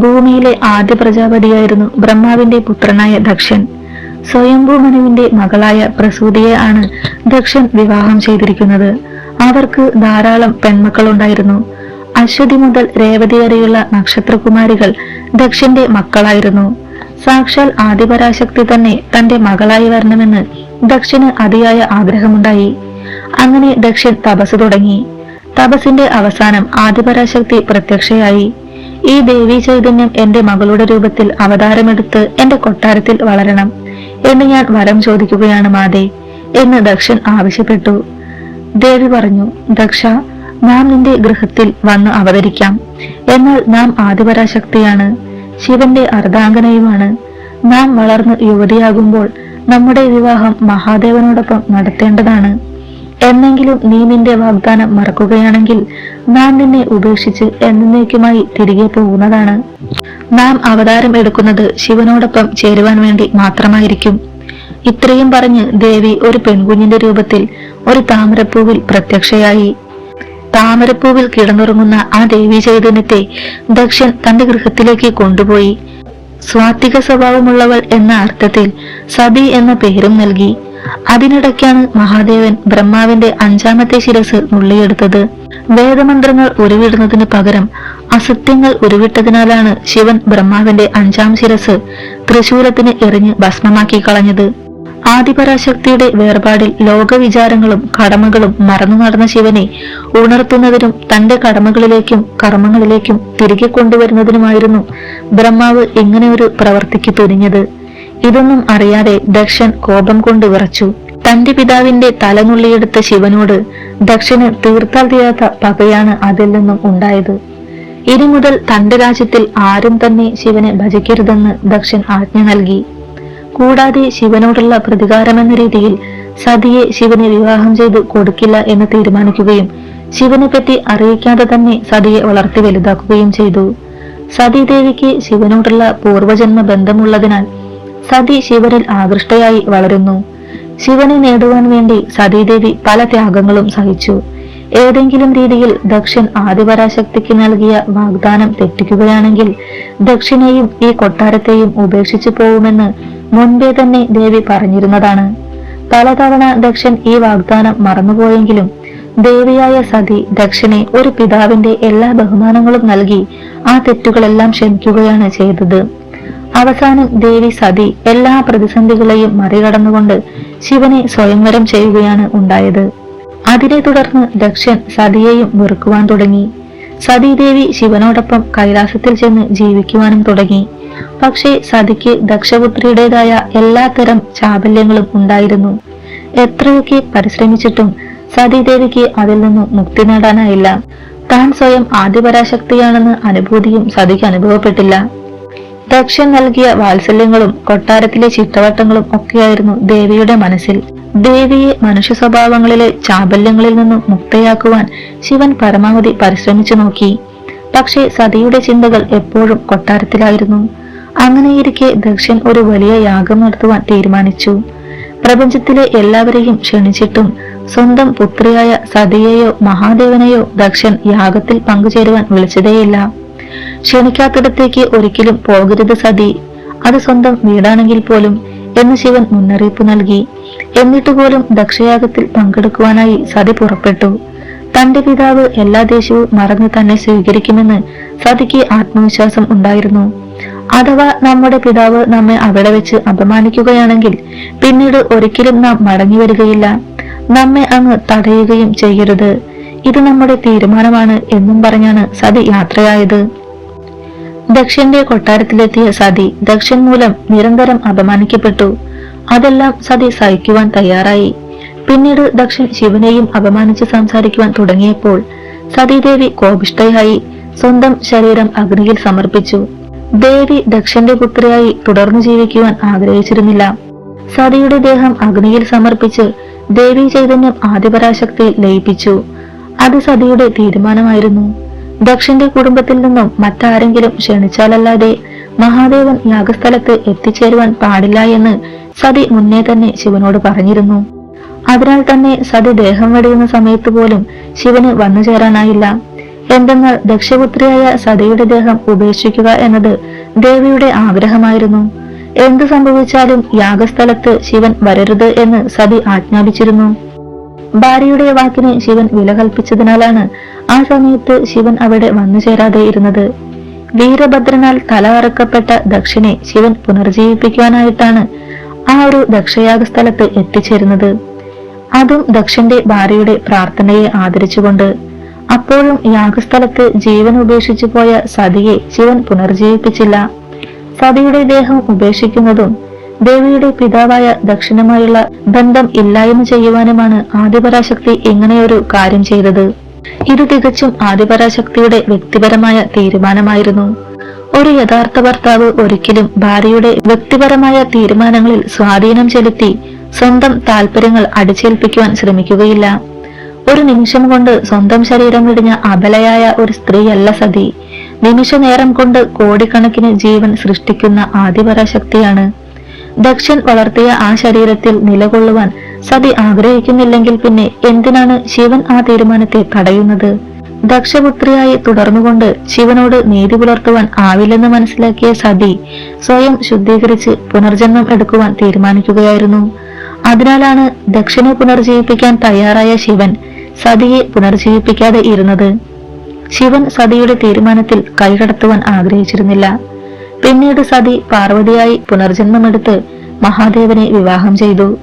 ഭൂമിയിലെ ആദ്യ പ്രജാപതിയായിരുന്നു ബ്രഹ്മാവിന്റെ പുത്രനായ ദക്ഷൻ. സ്വയംഭൂമനുവിന്റെ മകളായ പ്രസൂതിയെ ആണ് ദക്ഷൻ വിവാഹം ചെയ്തിരിക്കുന്നത്. അവർക്ക് ധാരാളം പെൺമക്കളുണ്ടായിരുന്നു. അശ്വതി മുതൽ രേവതി വരെയുള്ള നക്ഷത്രകുമാരികൾ ദക്ഷന്റെ മക്കളായിരുന്നു. സാക്ഷാൽ ആദിപരാശക്തി തന്നെ തന്റെ മകളായി വരണമെന്ന് ദക്ഷന് അതിയായ ആഗ്രഹമുണ്ടായി. അങ്ങനെ ദക്ഷൻ തപസ് തുടങ്ങി. തപസിന്റെ അവസാനം ആദിപരാശക്തി പ്രത്യക്ഷയായി. ഈ ദേവീ ചൈതന്യം എന്റെ മകളുടെ രൂപത്തിൽ അവതാരമെടുത്ത് എന്റെ കൊട്ടാരത്തിൽ വളരണം എന്ന് ഞാൻ വരം ചോദിക്കുകയാണ് മാതേ എന്ന് ദക്ഷൻ ആവശ്യപ്പെട്ടു. ദേവി പറഞ്ഞു ദക്ഷ നാം നിന്റെ ഗൃഹത്തിൽ വന്ന് അവതരിക്കാം. എന്നാൽ നാം ആദിപരാശക്തിയാണ് ശിവന്റെ അർദ്ധാംഗനയുമാണ്. നാം വളർന്ന് യുവതിയാകുമ്പോൾ നമ്മുടെ വിവാഹം മഹാദേവനോടൊപ്പം നടത്തേണ്ടതാണ്. എന്നെങ്കിലും നീ നിന്റെ വാഗ്ദാനം മറക്കുകയാണെങ്കിൽ നാം നിന്നെ ഉപേക്ഷിച്ച് എന്നേക്കുമായി തിരികെ പോകുന്നതാണ്. നാം അവതാരം എടുക്കുന്നത് ശിവനോടൊപ്പം ചേരുവാൻ വേണ്ടി മാത്രമായിരിക്കും. ഇത്രയും പറഞ്ഞ് ദേവി ഒരു പെൺകുഞ്ഞിന്റെ രൂപത്തിൽ ഒരു താമരപ്പൂവിൽ പ്രത്യക്ഷയായി. താമരപ്പൂവിൽ കിടന്നുറങ്ങുന്ന ആ ദേവി ചൈതന്യത്തെ ദക്ഷൻ തന്റെ ഗൃഹത്തിലേക്ക് കൊണ്ടുപോയി. സ്വാത്വിക സ്വഭാവമുള്ളവൾ എന്ന അർത്ഥത്തിൽ സതി എന്ന പേരും നൽകി. അതിനിടയ്ക്കാണ് മഹാദേവൻ ബ്രഹ്മാവിന്റെ അഞ്ചാമത്തെ ശിരസ് നുള്ളിയെടുത്തത്. വേദമന്ത്രങ്ങൾ ഉരുവിടുന്നതിന് പകരം അസത്യങ്ങൾ ഉരുവിട്ടതിനാലാണ് ശിവൻ ബ്രഹ്മാവിന്റെ അഞ്ചാം ശിരസ് തൃശൂലത്തിന് എറിഞ്ഞ് ഭസ്മമാക്കി കളഞ്ഞത്. ആദിപരാശക്തിയുടെ വേർപാടിൽ ലോകവിചാരങ്ങളും കടമകളും മറന്നു നടന്ന ശിവനെ ഉണർത്തുന്നതിനും തന്റെ കടമകളിലേക്കും കർമ്മങ്ങളിലേക്കും തിരികെ കൊണ്ടുവരുന്നതിനുമായിരുന്നു ബ്രഹ്മാവ് ഇങ്ങനെയൊരു പ്രവർത്തിക്ക് തുനിഞ്ഞത്. ഇതൊന്നും അറിയാതെ ദക്ഷൻ കോപം കൊണ്ട് വിറച്ചു. തന്റെ പിതാവിന്റെ തലനുള്ളിയെടുത്ത ശിവനോട് ദക്ഷന് തീർത്താൽ പകയാണ് അതിൽ നിന്നും ഉണ്ടായത്. ഇനി മുതൽ തന്റെ രാജ്യത്തിൽ ആരും തന്നെ ശിവനെ ഭജിക്കരുതെന്ന് ദക്ഷൻ ആജ്ഞ നൽകി. കൂടാതെ ശിവനോടുള്ള പ്രതികാരമെന്ന രീതിയിൽ സതിയെ ശിവനെ വിവാഹം ചെയ്ത് കൊടുക്കില്ല എന്ന് തീരുമാനിക്കുകയും ശിവനെ പറ്റി അറിയിക്കാതെ തന്നെ സതിയെ വളർത്തി വലുതാക്കുകയും ചെയ്തു. സതീദേവിക്ക് ശിവനോടുള്ള പൂർവജന്മ ബന്ധമുള്ളതിനാൽ സതി ശിവനിൽ ആകൃഷ്ടയായി വളരുന്നു. ശിവനെ നേടുവാൻ വേണ്ടി സതീദേവി പല ത്യാഗങ്ങളും സഹിച്ചു. ഏതെങ്കിലും രീതിയിൽ ദക്ഷൻ ആദിപരാശക്തിക്ക് നൽകിയ വാഗ്ദാനം തെറ്റിക്കുകയാണെങ്കിൽ ദക്ഷിണയും ഈ കൊട്ടാരത്തെയും ഉപേക്ഷിച്ചു പോവുമെന്ന് മുൻപേ തന്നെ ദേവി പറഞ്ഞിരുന്നതാണ്. പലതവണ ദക്ഷൻ ഈ വാഗ്ദാനം മറന്നുപോയെങ്കിലും ദേവിയായ സതി ദക്ഷനെ ഒരു പിതാവിന്റെ എല്ലാ ബഹുമാനങ്ങളും നൽകി ആ തെറ്റുകളെല്ലാം ക്ഷമിക്കുകയാണ് ചെയ്തത്. അവസാനം ദേവി സതി എല്ലാ പ്രതിസന്ധികളെയും മറികടന്നുകൊണ്ട് ശിവനെ സ്വയംവരം ചെയ്യുകയാണ് ഉണ്ടായത്. അതിനെ തുടർന്ന് ദക്ഷൻ സതിയെയും വെറുക്കുവാൻ തുടങ്ങി. സതീദേവി ശിവനോടൊപ്പം കൈലാസത്തിൽ ചെന്ന് ജീവിക്കുവാനും തുടങ്ങി. പക്ഷേ സതിക്ക് ദക്ഷപുത്രിയുടേതായ എല്ലാത്തരം ചാബല്യങ്ങളും ഉണ്ടായിരുന്നു. എത്രയൊക്കെ പരിശ്രമിച്ചിട്ടും സതീദേവിക്ക് അതിൽ നിന്നും മുക്തി നേടാനായില്ല. താൻ സ്വയം ആദിപരാശക്തിയാണെന്ന് അനുഭൂതിയും സതിക്ക് അനുഭവപ്പെട്ടില്ല. ദക്ഷൻ നൽകിയ വാത്സല്യങ്ങളും കൊട്ടാരത്തിലെ ചിട്ടവട്ടങ്ങളും ഒക്കെയായിരുന്നു ദേവിയുടെ മനസ്സിൽ. ദേവിയെ മനുഷ്യ സ്വഭാവങ്ങളിലെ ചാബല്യങ്ങളിൽ നിന്നും മുക്തയാക്കുവാൻ ശിവൻ പരമാവധി പരിശ്രമിച്ചു നോക്കി. പക്ഷേ സതിയുടെ ചിന്തകൾ എപ്പോഴും കൊട്ടാരത്തിലായിരുന്നു. അങ്ങനെയിരിക്കെ ദക്ഷൻ ഒരു വലിയ യാഗം നടത്തുവാൻ തീരുമാനിച്ചു. പ്രപഞ്ചത്തിലെ എല്ലാവരെയും ക്ഷണിച്ചിട്ടും സ്വന്തം പുത്രിയായ സതിയെയോ മഹാദേവനെയോ ദക്ഷൻ യാഗത്തിൽ പങ്കുചേരുവാൻ വിളിച്ചതേയില്ല. ക്ഷണിക്കാത്തിടത്തേക്ക് ഒരിക്കലും പോകരുത് സതി. അത് സ്വന്തം വീടാണെങ്കിൽ പോലും എന്ന് ശിവൻ മുന്നറിയിപ്പ് നൽകി. എന്നിട്ട് പോലും ദക്ഷയാഗത്തിൽ പങ്കെടുക്കുവാനായി സതി പുറപ്പെട്ടു. തന്റെ പിതാവ് എല്ലാ ദേശവും മറന്ന് തന്നെ സ്വീകരിക്കുമെന്ന് സതിക്ക് ആത്മവിശ്വാസം ഉണ്ടായിരുന്നു. അഥവാ നമ്മുടെ പിതാവ് നമ്മെ അവിടെ വെച്ച് അപമാനിക്കുകയാണെങ്കിൽ പിന്നീട് ഒരിക്കലും നാം മടങ്ങി വരികയില്ല. നമ്മെ അങ്ങ് തടയുകയും ചെയ്യരുത്. ഇത് നമ്മുടെ തീരുമാനമാണ് എന്നും പറഞ്ഞാണ് സതി യാത്രയായത്. ദക്ഷന്റെ കൊട്ടാരത്തിലെത്തിയ സതി ദക്ഷൻ മൂലം നിരന്തരം അപമാനിക്കപ്പെട്ടു. അതെല്ലാം സതി സഹിക്കുവാൻ തയ്യാറായി. പിന്നീട് ദക്ഷൻ ശിവനെയും അപമാനിച്ച് സംസാരിക്കുവാൻ തുടങ്ങിയപ്പോൾ സതീദേവി കോപിഷ്ഠയായി സ്വന്തം ശരീരം അഗ്നിയിൽ സമർപ്പിച്ചു. ദേവി ദക്ഷന്റെ പുത്രിയായി തുടർന്നു ജീവിക്കുവാൻ ആഗ്രഹിച്ചിരുന്നില്ല. സതിയുടെ ദേഹം അഗ്നിയിൽ സമർപ്പിച്ച് ദേവി ചൈതന്യം ആദിപരാശക്തിയിൽ ലയിപ്പിച്ചു. അത് സതിയുടെ തീരുമാനമായിരുന്നു. ദക്ഷന്റെ കുടുംബത്തിൽ നിന്നും മറ്റാരെങ്കിലും ക്ഷണിച്ചാലല്ലാതെ മഹാദേവൻ യാഗസ്ഥലത്ത് എത്തിച്ചേരുവാൻ പാടില്ല എന്ന് സതി മുന്നേ തന്നെ ശിവനോട് പറഞ്ഞിരുന്നു. അതിനാൽ തന്നെ സതി ദേഹം വെടിയുന്ന സമയത്ത് പോലും ശിവന് വന്നു ചേരാനായില്ല. എന്തെന്നാൽ ദക്ഷപുത്രിയായ സതിയുടെ ദേഹം ഉപേക്ഷിക്കുക എന്നത് ദേവിയുടെ ആഗ്രഹമായിരുന്നു. എന്തു സംഭവിച്ചാലും യാഗസ്ഥലത്ത് ശിവൻ വരരുത് എന്ന് സതി ആജ്ഞാപിച്ചിരുന്നു. ഭാര്യയുടെ വാക്കിന് ശിവൻ വില കൽപ്പിച്ചതിനാലാണ് ആ സമയത്ത് ശിവൻ അവിടെ വന്നു ചേരാതെ ഇരുന്നത്. വീരഭദ്രനാൽ തല അറക്കപ്പെട്ട ദക്ഷനെ ശിവൻ പുനർജീവിപ്പിക്കുവാനായിട്ടാണ് ആ ഒരു ദക്ഷയാഗ സ്ഥലത്ത് എത്തിച്ചേരുന്നത്. അതും ദക്ഷന്റെ ഭാര്യയുടെ പ്രാർത്ഥനയെ ആദരിച്ചുകൊണ്ട് അപ്പോഴും യാഗസ്ഥലത്ത് ജീവൻ ഉപേക്ഷിച്ചു പോയ സതിയെ ശിവൻ പുനർജീവിപ്പിച്ചില്ല സതിയുടെ ദേഹം ഉപേക്ഷിക്കുന്നതും ദേവിയുടെ പിതാവായ ദക്ഷിണമായുള്ള ബന്ധം ഇല്ലായ്മ ചെയ്യുവാനുമാണ് ആദിപരാശക്തി ഇങ്ങനെയൊരു കാര്യം ചെയ്തത്. ഇത് തികച്ചും ആദിപരാശക്തിയുടെ വ്യക്തിപരമായ തീരുമാനമായിരുന്നു. ഒരു യഥാർത്ഥ ഭർത്താവ് ഒരിക്കലും ഭാര്യയുടെ വ്യക്തിപരമായ തീരുമാനങ്ങളിൽ സ്വാധീനം ചെലുത്തി സ്വന്തം താല്പര്യങ്ങൾ അടിച്ചേൽപ്പിക്കുവാൻ ശ്രമിക്കുകയില്ല. ഒരു നിമിഷം കൊണ്ട് സ്വന്തം ശരീരം വിടിഞ്ഞ അബലയായ ഒരു സ്ത്രീയല്ല സതി. നിമിഷ നേരം കൊണ്ട് കോടിക്കണക്കിന് ജീവൻ സൃഷ്ടിക്കുന്ന ആദിപരാശക്തിയാണ്. ദക്ഷൻ വളർത്തിയ ആ ശരീരത്തിൽ നിലകൊള്ളുവാൻ സതി ആഗ്രഹിക്കുന്നില്ലെങ്കിൽ പിന്നെ എന്തിനാണ് ശിവൻ ആ തീരുമാനത്തെ തടയുന്നത്? ദക്ഷപുത്രിയായി തുടർന്നുകൊണ്ട് ശിവനോട് നീതി പുലർത്തുവാൻ ആവില്ലെന്ന് മനസ്സിലാക്കിയ സതി സ്വയം ശുദ്ധീകരിച്ച് പുനർജന്മം എടുക്കുവാൻ തീരുമാനിക്കുകയായിരുന്നു. അതിനാലാണ് ദക്ഷനെ പുനർജീവിപ്പിക്കാൻ തയ്യാറായ ശിവൻ സതിയെ പുനർജീവിപ്പിക്കാതെ ഇരുന്നത്. ശിവൻ സതിയുടെ തീരുമാനത്തിൽ കൈകടത്തുവാൻ ആഗ്രഹിച്ചിരുന്നില്ല. പിന്നീട് സതി പാർവതിയായി പുനർജന്മമെടുത്ത് മഹാദേവനെ വിവാഹം ചെയ്തു.